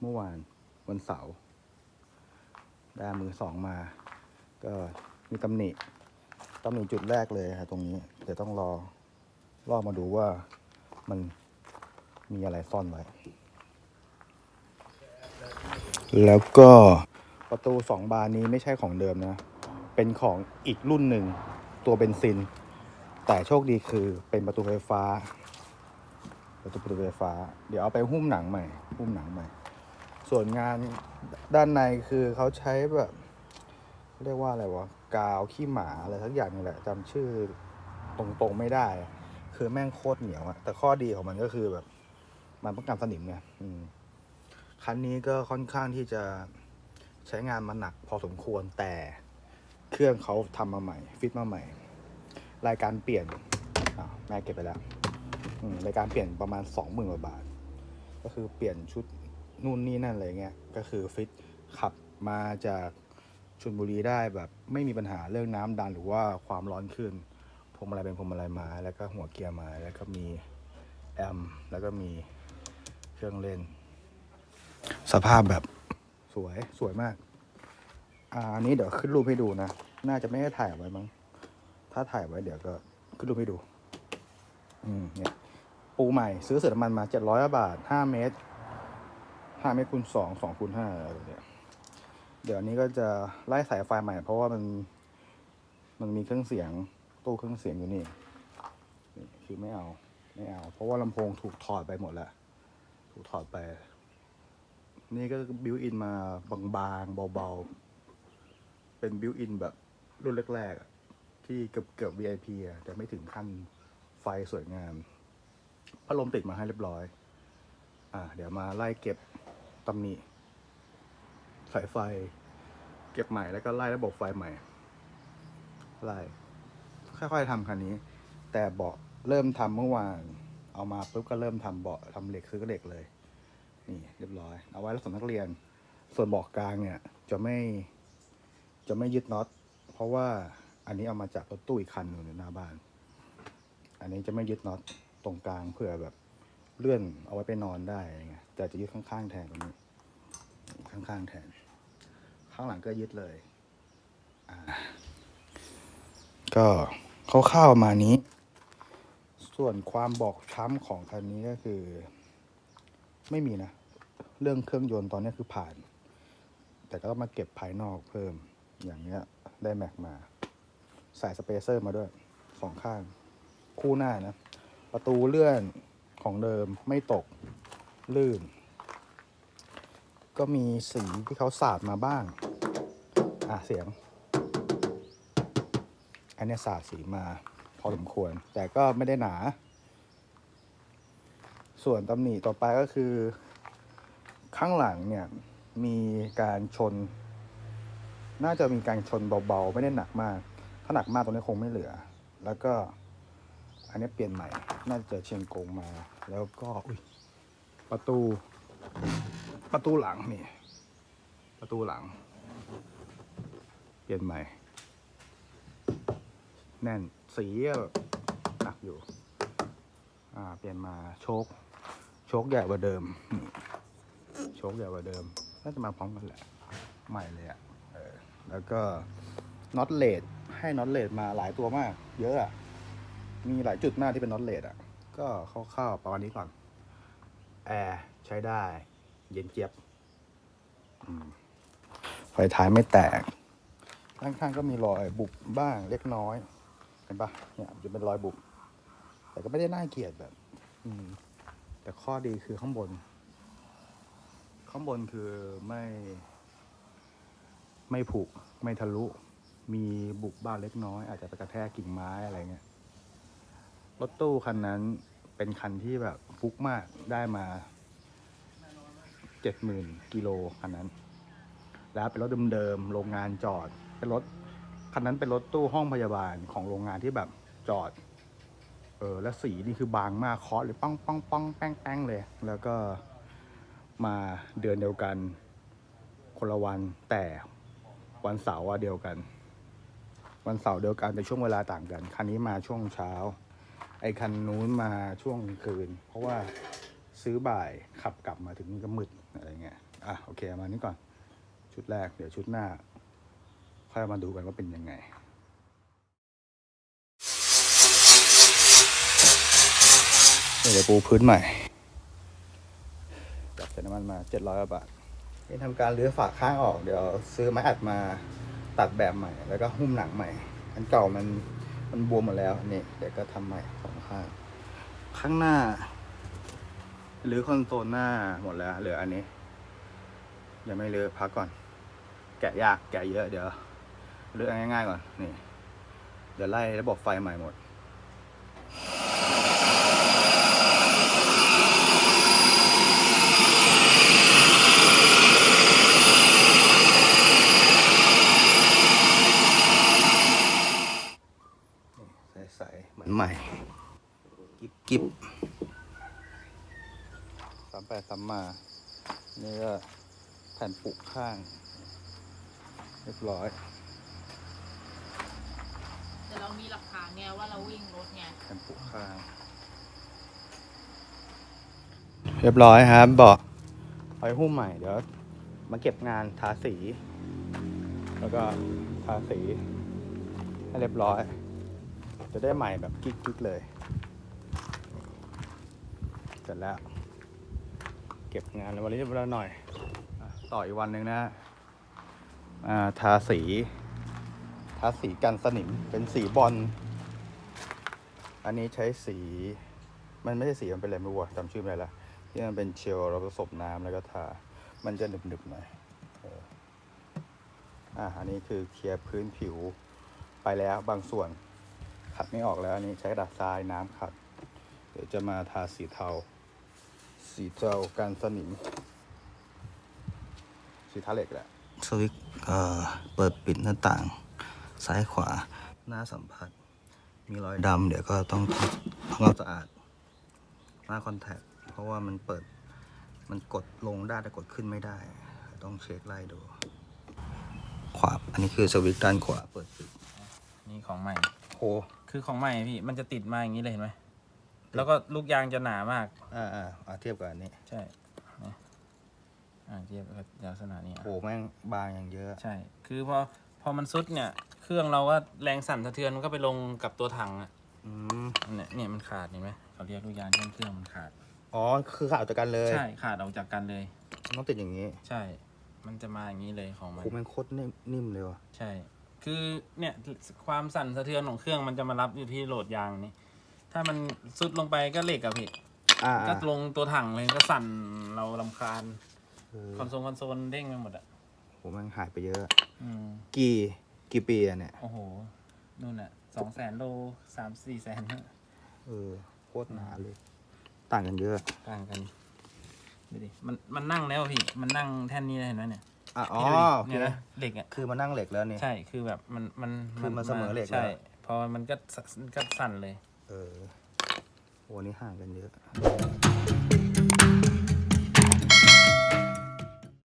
เมื่อวานวันเสาร์ได้มือสองมา ก็มีตำหนิตำหนิจุดแรกเลยครับตรงนี้ เดี๋ยวต้องรอรอมาดูว่ามันมีอะไรซ่อนไว้ แล้วก็ประตูสองบานนี้ไม่ใช่ของเดิมนะ เป็นของอีกรุ่นหนึ่งตัวเบนซิน แต่โชคดีคือเป็นประตูไฟฟ้า ประตูประตูไฟฟ้า เดี๋ยวเอาไปหุ้มหนังใหม่ หุ้มหนังใหม่ ส่วนงานด้านในคือเขาใช้แบบเรียกว่าอะไรวะกาวขี้หมาอะไรทั้งอย่างนี่แหละจำชื่อตรงๆไม่ได้ คือแม่งโคตรเหนียวอะแต่ข้อดีของมันก็คือแบบ มันป้องกันสนิมไงคันนี้ก็ค่อนข้างที่จะใช้งานมาหนักพอสมควรแต่เครื่องเขาทำมาใหม่ ฟิตมาใหม่ รายการเปลี่ยนแม่เก็บไปแล้วรายการเปลี่ยนประมาณสองหมื่นกว่าบาท ก็คือเปลี่ยนชุด นู่นนี่นั่นอะไรเงี้ยก็คือฟิตขับมาจากชลบุรีได้แบบไม่มีปัญหาเรื่องน้ำดันหรือว่าความร้อนขึ้นพวงมาลัยเป็นพวงมาลัยไม้แล้วก็หัวเกียร์ไม้แล้วก็มีแอมแล้วก็มีเครื่องเล่น สภาพแบบสวยสวยมากอันนี้เดี๋ยวขึ้นรูปให้ดูนะ น่าจะไม่ได้ถ่ายไว้มั้ง ถ้าถ่ายไว้เดี๋ยวก็ขึ้นรูปให้ดู อืมเนี่ย ปูใหม่ซื้อเสือน้ำมันมาเจ็ดร้อยบาทห้าเมตร ห้าเมตรคูณสองสองคูณห้าอะไรแบบเนี้ยเดี๋ยวอันนี้ก็จะไล่สายไฟใหม่ เพราะว่ามันมันมีเครื่องเสียงตู้เครื่องเสียงอยู่นี่นี่คือไม่เอาไม่เอา เพราะว่าลำโพงถูกถอดไปหมดแล้วถูกถอดไป นี่ก็บิวอินมาบางๆเบาๆ เป็นบิวอินแบบรุ่นแรกๆที่เกือบเกือบ VIP อะแต่ไม่ถึงขั้นไฟสวยงามพัดลมติดมาให้เรียบร้อย อ่า เดี๋ยวมาไล่เก็บ ตำหนิสายไฟ เก็บใหม่แล้วก็ไล่ระบบไฟใหม่ไล่ค่อยๆทำคันนี้ แต่เบาะเริ่มทำเมื่อวาน เอามาปุ๊บก็เริ่มทำเบาะทำเหล็กซื้อเหล็กเลย นี่เรียบร้อย เอาไว้รับสำนักเรียน ส่วนเบาะกลางเนี่ย จะไม่จะไม่ยึดน็อต เพราะว่าอันนี้เอามาจากรถตู้อีกคันหนึ่งหน้าบ้าน อันนี้จะไม่ยึดน็อตตรงกลางเผื่อแบบ เลื่อนเอาไว้ไปนอนได้อะไรเงี้ยแต่จะยึดข้างๆแทนตรงนี้ ข้างๆแทน ข้างหลังก็ยึดเลยอ่าก็คร่าวๆมานี้ ส่วนความบอกช้ำของคันนี้ก็คือ ไม่มีนะ เรื่องเครื่องยนต์ตอนนี้คือผ่าน แต่ก็ต้องมาเก็บภายนอกเพิ่มอย่างเงี้ย ได้แม็กมา ใส่สเปเซอร์มาด้วยสองข้าง คู่หน้านะ ประตูเลื่อน ของเดิมไม่ตกลื่น ก็มีสีที่เขาสาดมาบ้าง อะ เสียง อันนี้สาดสีมาพอสมควร แต่ก็ไม่ได้หนา ส่วนตำหนิต่อไปก็คือ ข้างหลังเนี่ย มีการชน น่าจะมีการชนเบาๆ ไม่ได้หนักมาก ถ้าหนักมากตรงนี้คงไม่เหลือ แล้วก็อันนี้เปลี่ยนใหม่ น่าจะเชียงกงมา แล้วก็อุ้ยประตู ประตูหลังนี่ ประตูหลัง เปลี่ยนใหม่ แน่นสีแบบหนักอยู่ อ่า เปลี่ยนมาโชคโชคใหญ่กว่าเดิมนี่โชคใหญ่กว่าเดิมน่าจะมาพร้อมกันแหละ ใหม่เลยอะ่ะเออแล้วก็น็อตเลดให้น็อตเลดมาหลายตัวมาก เยอะอะมีหลายจุดมากที่เป็นน็อตเลดอะ ก็คร่าวๆประมาณนี้ก่อน แอร์ใช้ได้ เย็นเจี๊ยบไฟท้ายไม่แตกข้างๆก็มีรอยบุบบ้างเล็กน้อย เห็นปะเนี่ยจะเป็นรอยบุบ แต่ก็ไม่ได้น่าเกลียดแบบ อืม แต่ข้อดีคือข้างบน ข้างบนคือไม่ ไม่ผุไม่ทะลุ มีบุบบ้างเล็กน้อย อาจจะไปกระแทกกิ่งไม้อะไรเงี้ย รถตู้คันนั้นเป็นคันที่แบบฟุกมากได้มาเจ็ดหมื่นกิโลคันนั้น แล้วเป็นรถเดิมๆโรงงานจอด เป็นรถคันนั้นเป็นรถตู้ห้องพยาบาลของโรงงานที่แบบจอด เออแล้วสีนี่คือบางมากเคาะเลยป้องป้องป้องแป้งแป้งเลย แล้วก็มาเดือนเดียวกัน คนละวันแต่วันเสาร์อะเดียวกัน วันเสาร์เดียวกันแต่ช่วงเวลาต่างกัน คันนี้มาช่วงเช้า ไอ้คันนู้นมาช่วงคืน เพราะว่าซื้อบ่ายขับกลับมาถึงก็มืดอะไรเงี้ยอะโอเคเอามานี่ก่อน ชุดแรกเดี๋ยวชุดหน้า ค่อยมาดูกันว่าเป็นยังไงเดี๋ยวปูพื้นใหม่จับใส่น้ำมันมาเจ็ดร้อยบาทนี่ทำการรื้อฝาข้างออก เดี๋ยวซื้อไม้อัดมาตัดแบบใหม่ แล้วก็หุ้มหนังใหม่ อันเก่ามันมันบวมหมดแล้วนี่เดี๋ยวก็ทำใหม่ ข้างหน้า หรือคอนโซลหน้าหมดแล้วเหลืออันนี้ ยังไม่เลือพักก่อน แกะยากแกะเยอะเดี๋ยวเลือกง่ายๆก่อนนี่เดี๋ยวไล่ระบบไฟใหม่หมดใสๆเหมือนใหม่ กิ๊บกิ๊บสามแปดสามมานี่ก็แผ่นปุกข้าง เรียบร้อย แต่เรามีหลักฐานไงว่าเราวิ่งรถไงแผ่นปุกข้าง เรียบร้อยครับบอกเอาไปหุ้มใหม่เดี๋ยวมาเก็บงานทาสี แล้วก็ทาสีให้เรียบร้อย จะได้ใหม่แบบกิ๊กๆเลยเส ร็จแล้ว เก็บงานวันนี้เรียบร้อยหน่อย ต่ออีกวันหนึ่งนะอ่าทาสี ทาสีกันสนิมเป็นสีบอล อันนี้ใช้สี มันไม่ใช่สีมันเป็นอะไรไม่รู้อะจำชื่อไม่ได้ละที่มันเป็นเชลเราผสมน้ำแล้วก็ทา มันจะหนึบๆหน่อยอออ่าอันนี้คือเคลียร์พื้นผิวไปแล้วบางส่วนขัดไม่ออกแล้วอันนี้ใช้กระดาษทรายน้ำขัด เดี๋ยวจะมาทาสีเทา สีเทากันสนิม สีทาเหล็กแหละ สวิตช์เอ่อเปิดปิดหน้าต่าง ซ้ายขวา หน้าสัมผัส มีรอยดำเดี๋ยวก็ต้องทำความสะอาด หน้าคอนแทค เพราะว่ามันเปิด มันกดลงได้แต่กดขึ้นไม่ได้ ต้องเช็คไล่ดู ขวา อันนี้คือสวิตช์ด้านขวาเปิดปิด นี่ของใหม่ โห คือของใหม่พี่ มันจะติดมาอย่างนี้เลยเห็นไหม แล้วก็ลูกยางจะหนามาก อ่าอ่าอ่าเทียบกับอันนี้ใช่นะอ่าเทียบกับลักษณะนี้อะโหแม่งบางอย่างเยอะ ใช่ คือพอพอมันซุดเนี่ย เครื่องเราก็แรงสั่นสะเทือนมันก็ไปลงกับตัวถังอะอืมเนี่ยเนี่ยมันขาดเห็นไหมเขาเรียกลูกยางเครื่องเครื่องมันขาด อ๋อ คือข่าวจากกันเลยใช่ขาดออกจากกันเลย มันต้องติดอย่างนี้ใช่ มันจะมาอย่างนี้เลยของมันโหแม่งโคตรนิ่มนิ่มเลยว่ะ ใช่ คือเนี่ยความสั่นสะเทือนของเครื่องมันจะมารับอยู่ที่โหลดยางนี้ ถ้ามันซุดลงไปก็เหล็กอะพี่ อ่าก็อ่าลงตัวถังเลยก็สั่นเราลำคาญเออคอนโซลคอนโซลเด้งไปหมดอะโหแม่งหายไปเยอะ อืมกี่กี่ปีอะเนี่ย โอ้โห นู่นอะสองแสนโลสามสี่แสนเออโคตรหนาเลย ต่างกันเยอะ ต่างกันดูดิมันมันนั่งแล้วพี่ มันนั่งแท่นนี้เลยเห็นไหมเนี่ยอะอ๋อนี่ดูดิโอเคเนี่ยนะเหล็กอะคือมานั่งเหล็กแล้วเนี่ยใช่คือแบบมันมันคือมันเสมอเหล็กใช่แล้วพอมันก็สก็สั่นเลย เออโหนี่ห่างกันเยอะ